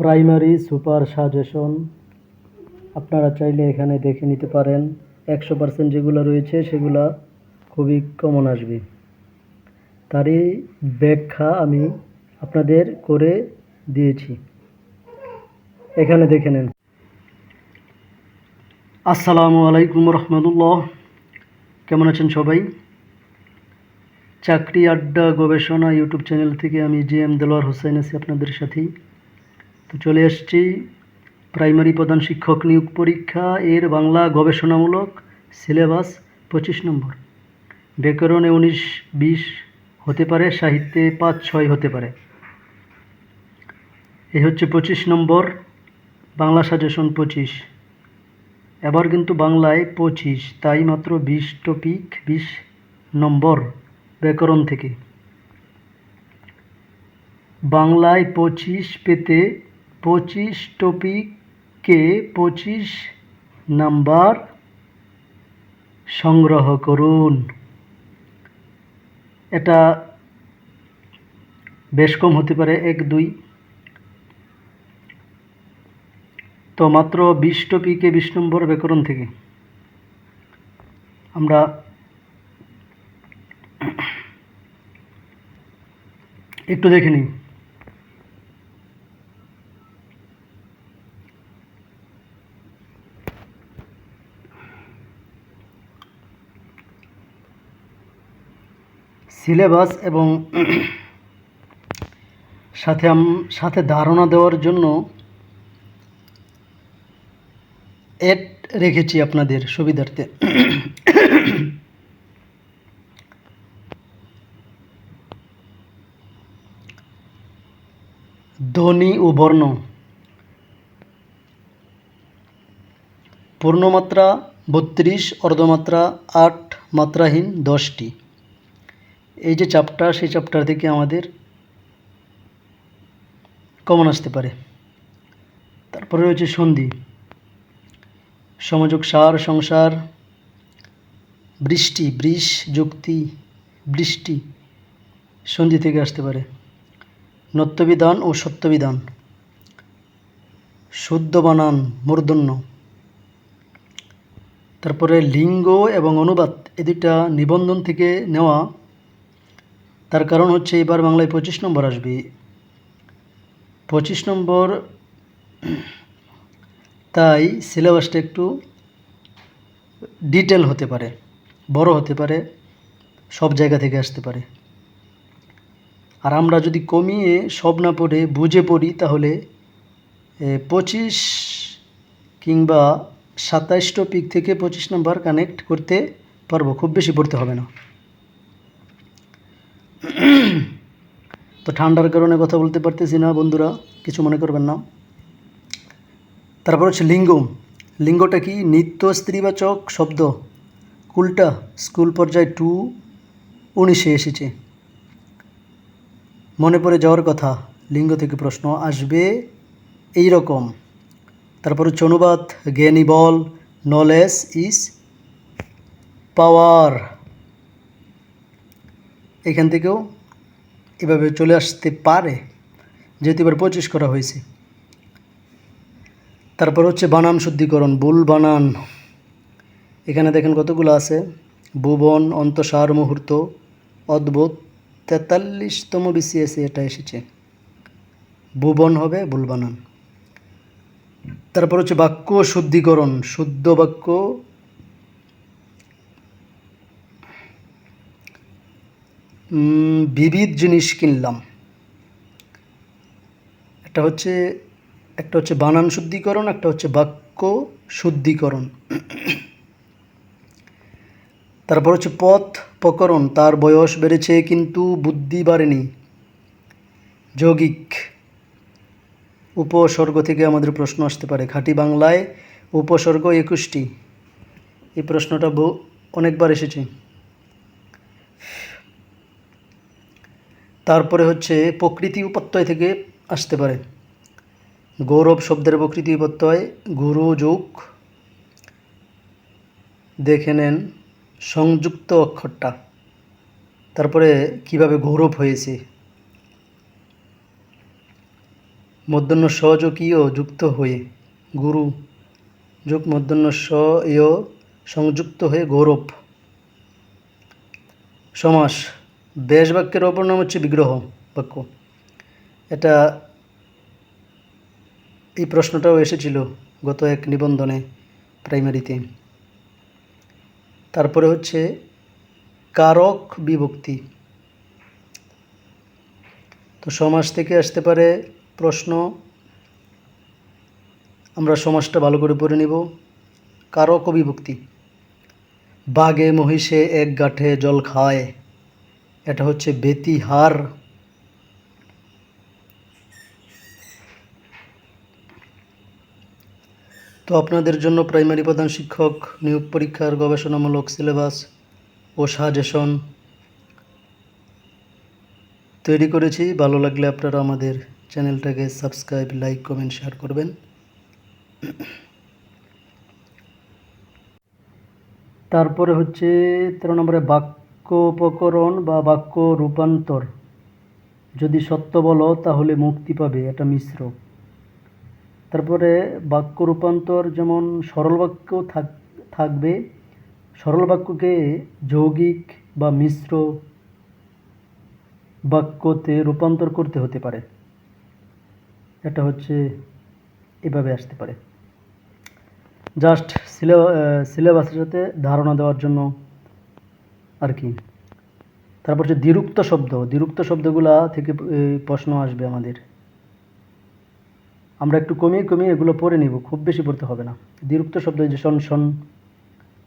Primary super suggestion আপনারা চাইলে এখানে দেখে নিতে পারেন। একশো পার্সেন্ট যেগুলো রয়েছে, সেগুলা খুবই কমন আসবে। তারই ব্যাখ্যা আমি আপনাদের করে দিয়েছি। এখানে দেখে নেন। আসসালামু আলাইকুম রহমতুল্লাহ। কেমন আছেন সবাই? চাকরি আড্ডা গবেষণা ইউটিউব চ্যানেল থেকে আমি জি এম দেলোয়ার হোসেন আছি আপনাদের সাথেই। তো চলে এসেছি। প্রাইমারি প্রধান শিক্ষক নিয়োগ পরীক্ষা, এর বাংলা গবেষণামূলক সিলেবাস পঁচিশ নম্বর। ব্যাকরণে উনিশ, বিশ হতে পারে, সাহিত্যে পাঁচ, ছয় হতে পারে। এই হচ্ছে পঁচিশ নম্বর, বাংলা সাজেশন পঁচিশ। এবার কিন্তু বাংলায় পঁচিশ, তাই মাত্র বিশ টপিক, বিশ নম্বর ব্যাকরণ থেকে। বাংলায় পঁচিশ পেতে পঁচিশ টপিককে পঁচিশ নাম্বার সংগ্রহ করুন। এটা বেশ কম হতে পারে, এক, দুই। তো মাত্র বিশ টপিকে বিশ নম্বর ব্যাকরণ থেকে। আমরা একটু দেখে নিই। সিলেবাস এবং সাথে সাথে ধারণা দেওয়ার জন্য এড রেখেছি আপনাদের সুবিধার্থে। ধ্বনি ও বর্ণ। পূর্ণমাত্রা বত্রিশ, অর্ধমাত্রা আট, মাত্রাহীন দশটি। এই যে চ্যাপ্টার সেই চ্যাপ্টার থেকে আমাদের কমন আসতে পারে। তারপরে রয়েছে সন্ধি। সমযোগ সার, সংসার, বৃষ্টি বৃষ যুক্তি, বৃষ্টি, সন্ধি থেকে আসতে পারে। নত্যবিধান ও সত্যবিধান। শুদ্ধ বানান, মূর্ধন্য। তারপরে লিঙ্গ এবং অনুবাদ, এ দুটা নিবন্ধন থেকে নেওয়া তার কারণ হচ্ছে এবার বাংলায় পঁচিশ নম্বর আসবে। পঁচিশ নম্বর, তাই সিলেবাসটা একটু ডিটেল হতে পারে, বড় হতে পারে, সব জায়গা থেকে আসতে পারে। আর আমরা যদি কমিয়ে সব না পড়ে, বুঝে পড়ি, তাহলে পঁচিশ কিংবা সাতাইশ টপিক থেকে পঁচিশ নাম্বার কানেক্ট করতে পারব, খুব বেশি পড়তে হবে না। তো ঠান্ডার কারণে কথা বলতে পারতেছি না বন্ধুরা, কিছু মনে করবেন না। তারপর হচ্ছে লিঙ্গ লিঙ্গটা কি? নিত্য স্ত্রীবাচক শব্দ। কুলটা স্কুল পর্যায়ে টু, উনিশে এসেছে। মনে পড়ে যাওয়ার কথা, লিঙ্গ থেকে প্রশ্ন আসবে এই রকম তারপর হচ্ছে অনুবাদ, জ্ঞানী বল নলেজ ইজ পাওয়ার এখান থেকেও এভাবে চলে আসতে পারে, যেহেতু এবার পঁচিশ করা হয়েছে। তারপর হচ্ছে বানান শুদ্ধিকরণ বুল বানান। এখানে দেখেন কতগুলো আছে। ভুবন, অন্তসার মুহূর্ত, অদ্ভুত, তেতাল্লিশতম বিসিএসে এটা এসেছে। ভুবন হবে, ভুল বানান। তারপর হচ্ছে বাক্য শুদ্ধিকরণ, শুদ্ধ বাক্য বিবিধ জিনিস কিনলাম। একটা হচ্ছে একটা হচ্ছে বানান শুদ্ধিকরণ, একটা হচ্ছে বাক্য শুদ্ধিকরণ। তারপর হচ্ছে পথ প্রকরণ, তার বয়স বেড়েছে কিন্তু বুদ্ধি বাড়েনি। যৌগিক উপসর্গ থেকে আমাদের প্রশ্ন আসতে পারে। খাঁটি বাংলায় উপসর্গ একুশটি। এই প্রশ্নটা অনেকবার এসেছে। তারপরে হচ্ছে প্রকৃতি উপত্যয় থেকে আসতে পারে। গৌরব শব্দের প্রকৃতি উপত্যয় গুরু যোগ। দেখে নেন সংযুক্ত অক্ষরটা। তারপরে কীভাবে গৌরব হয়েছে। মধ্যাহ্ন সহযোগীয় যুক্ত হয়ে, গুরু যোগ মধ্যাহ্ন স সংযুক্ত হয়ে গৌরব। সমাস বেশ বাক্যের অপর নাম হচ্ছে বিগ্রহ বাক্য। এটা এই প্রশ্নটাও এসেছিল গত এক নিবন্ধনে প্রাইমারিতে। তারপরে হচ্ছে কারক বিভক্তি। তো সমাজ থেকে আসতে পারে প্রশ্ন, আমরা সমাজটা ভালো করে পড়ে নিব। কারক বিভক্তি। বাঘে মহিষে এক গাঁঠে জল খায়। এটা হচ্ছে বেতিহার। তো আপনাদের জন্য প্রাইমারি প্রধান শিক্ষক, নিয়োগ পরীক্ষার গবেষণামূলক সিলেবাস ও সাজেশন তৈরি করেছি। ভালো লাগলে আপনারা আমাদের চ্যানেলটাকে সাবস্ক্রাইব লাইক কমেন্ট শেয়ার করবেন। তারপরে হচ্ছে তেরো নম্বরে বাক্য উপকরণ বা বাক্য রূপান্তর যদি সত্য বলো, তাহলে মুক্তি পাবে, এটা মিশ্র। তারপরে বাক্য রূপান্তর যেমন সরল বাক্য থাকবে, সরল বাক্যকে যৌগিক বা মিশ্র বাক্যতে রূপান্তর করতে হতে পারে। এটা হচ্ছে এভাবে আসতে পারে। জাস্ট সিলেবাসের সাথে ধারণা দেওয়ার জন্য আর কি। তারপর হচ্ছে দ্বিরুক্ত শব্দ। দ্বিরুক্ত শব্দগুলা থেকে প্রশ্ন আসবে আমাদের। আমরা একটু কমিয়ে কমিয়ে এগুলো পড়ে নিব, খুব বেশি পড়তে হবে না। দ্বিরুক্ত শব্দ যে শন শন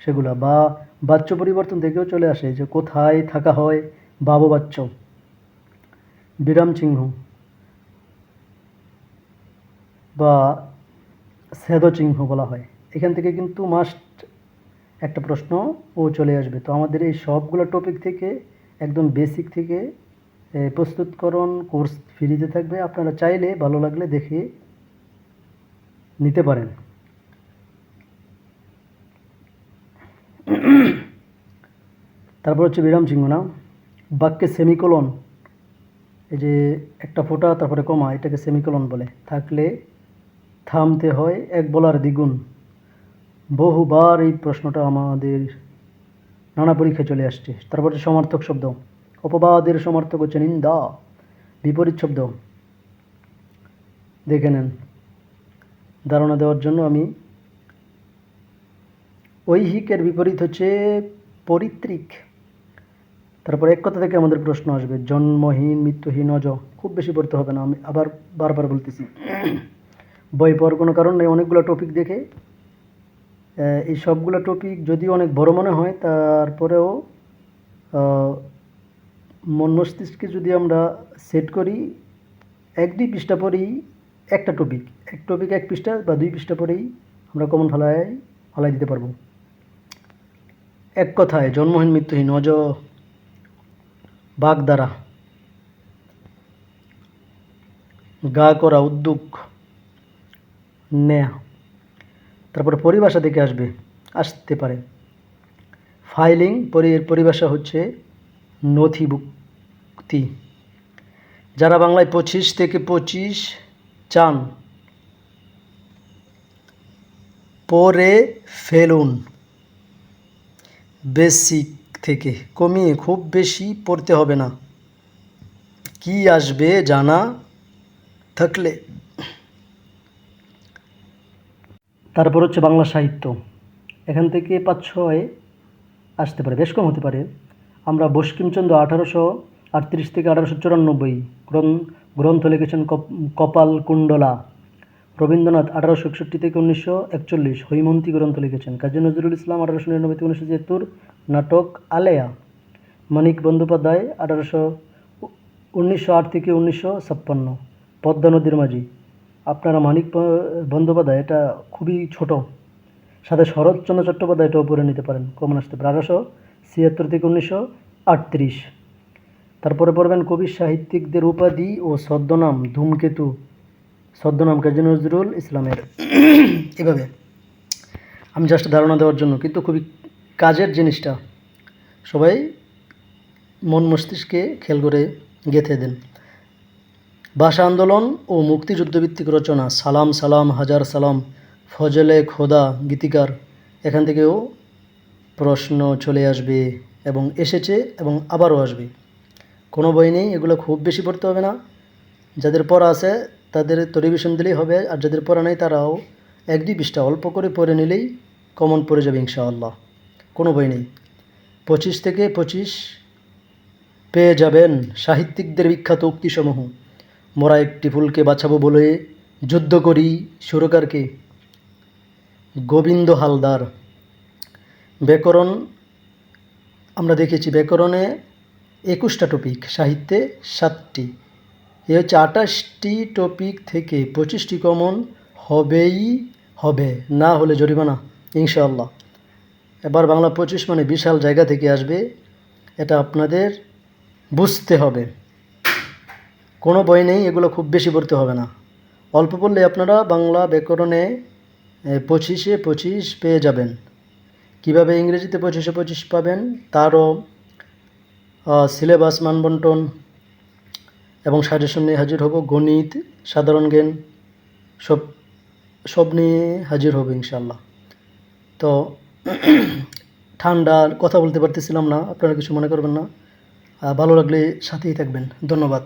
সেগুলা বা বাচ্য পরিবর্তন থেকেও চলে আসে, যে কোথায় থাকা হয় বাবু বাচ্চ বিরাম চিহ্ন বা সেদ চিহ্ন বলা হয়। এখান থেকে কিন্তু মাস্ট একটা প্রশ্ন ও চলে আসবে। তো আমাদের এই সবগুলো টপিক থেকে, একদম বেসিক থেকে প্রস্তুতকরণ কোর্স ফ্রিতে থাকবে। আপনারা চাইলে ভালো লাগলে দেখে নিতে পারেন। তারপর হচ্ছে বিরাম চিহ্ন না বাক্যে সেমিকোলন এই যে একটা ফোঁটা, তারপরে কমা, এটাকে সেমিকোলন বলে। থাকলে থামতে হয় এক বলার দ্বিগুণ। বহুবার এই প্রশ্নটা আমাদের নানা পরীক্ষায় চলে আসছে। তারপর সমার্থক শব্দ। অপবাদের সমার্থক হচ্ছে নিন্দা। বিপরীত শব্দ। দেখে নেন। ধারণা দেওয়ার জন্য আমি ঐহিকের বিপরীত হচ্ছে পরিত্রিক। তারপর এক কথা থেকে আমাদের প্রশ্ন আসবে, জন্মহীন, মৃত্যুহীন, অজ। খুব বেশি পড়তে হবে না, আমি আবার বারবার বলতেছি। বই পড়ার কোনো কারণ নেই, অনেকগুলো টপিক দেখে এই সবগুলো টপিক যদি অনেক বড় মনে হয়, তারপরেও মন মস্তিষ্কে যদি আমরা সেট করি, এক দুই পৃষ্ঠা পরেই একটা টপিক এক টপিক এক পৃষ্ঠা বা দুই পৃষ্ঠা পরেই আমরা কমন ফলায় ফলাই দিতে পারব। এক কথায়, জন্মহীন মৃত্যুহীন, অজ বাগদারা গা করা উদ্যোগ নেয়া। তারপরে পরিভাষা থেকে আসবে, আসতে পারে। ফাইলিং পরিভাষা হচ্ছে নথিভুক্তি। যারা বাংলায় পঁচিশ থেকে পঁচিশ চান পরে ফেলুন। বেসিক থেকে, কমিয়ে খুব বেশি পড়তে হবে না। কি আসবে জানা থাকলে। তারপর হচ্ছে বাংলা সাহিত্য। এখান থেকে পাঁচ ছয় আসতে পারে, বেশ কম হতে পারে। আমরা বঙ্কিমচন্দ্র আঠারোশো আটত্রিশ থেকে আঠারোশো চুরানব্বই গ্রন্থ লিখেছেন কপ- কপাল কুণ্ডলা। রবীন্দ্রনাথ আঠারোশো একষট্টি থেকে উনিশশো একচল্লিশ হৈমন্তী গ্রন্থ লিখেছেন। কাজী নজরুল ইসলাম আঠারোশো নিরানব্বই থেকে উনিশশো ছিয়াত্তর নাটক আলেয়া। মানিক বন্দ্যোপাধ্যায় আঠারোশো উনিশশো আট থেকে উনিশশো ছাপ্পান্ন। পদ্মা নদীর মাঝি। আপনারা মানিক বন্দ্যোপাধ্যায়, এটা খুবই ছোট। সাথে শরৎচন্দ্র চট্টোপাধ্যায় এটাও পড়ে নিতে পারেন, কমন আসতে পারে। আঠারোশো ছিয়াত্তর থেকে উনিশশো আটত্রিশ। তারপরে পড়বেন কবি সাহিত্যিকদের উপাধি ও ছদ্মনাম ধূমকেতু। ছদ্মনাম কাজী নজরুল ইসলামের। এভাবে। আমি জাস্ট ধারণা দেওয়ার জন্য, কিন্তু খুবই কাজের জিনিসটা। সবাই মন মস্তিষ্কে খেয়াল করে গেঁথে দেন। ভাষা আন্দোলন ও মুক্তিযুদ্ধভিত্তিক রচনা, সালাম সালাম, হাজার সালাম, ফজলে খোদা, গীতিকার, এখান থেকেও প্রশ্ন চলে আসবে এবং এসেছে এবং আবারও আসবে। কোনো বই নেই, এগুলো খুব বেশি পড়তে হবে না। যাদের পড়া আছে, তাদের তো রিভিশন দিলেই হবে, আর যাদের পড়া নেই, তারাও এক দুই পৃষ্ঠা অল্প করে পড়ে নিলেই কমন পড়ে যাবে ইনশাআল্লাহ। কোনো বই নেই। পঁচিশ থেকে পঁচিশ পেয়ে যাবেন সাহিত্যিকদের বিখ্যাত উক্তিসমূহ। মোরা একটি ফুলকে বাঁচাবো বলে যুদ্ধ করি সুরকারকে। গোবিন্দ হালদার, ব্যাকরণ, আমরা দেখেছি ব্যাকরণে একুশটা টপিক সাহিত্যে সাতটি। এ হচ্ছে আঠাশটি টপিক থেকে পঁচিশটি কমন হবেই হবে, না হলে জরিমানা, ইনশাআল্লাহ। এবার বাংলা পঁচিশ মানে বিশাল জায়গা থেকে আসবে, এটা আপনাদের বুঝতে হবে। কোনো বই নেই, এগুলো খুব বেশি পড়তে হবে না। অল্প পড়লে আপনারা বাংলা ব্যাকরণে পঁচিশে পঁচিশ পেয়ে যাবেন। কীভাবে ইংরেজিতে পঁচিশে পঁচিশ পাবেন, তারও সিলেবাস মানবন্টন এবং সাজেশন নিয়ে হাজির হব। গণিত, সাধারণ জ্ঞান, সব সব নিয়ে হাজির হব ইনশাল্লাহ তো ঠান্ডা কথা বলতে পারতেছিলাম না, আপনারা কিছু মনে করবেন না। ভালো লাগলে সাথেই থাকবেন। ধন্যবাদ।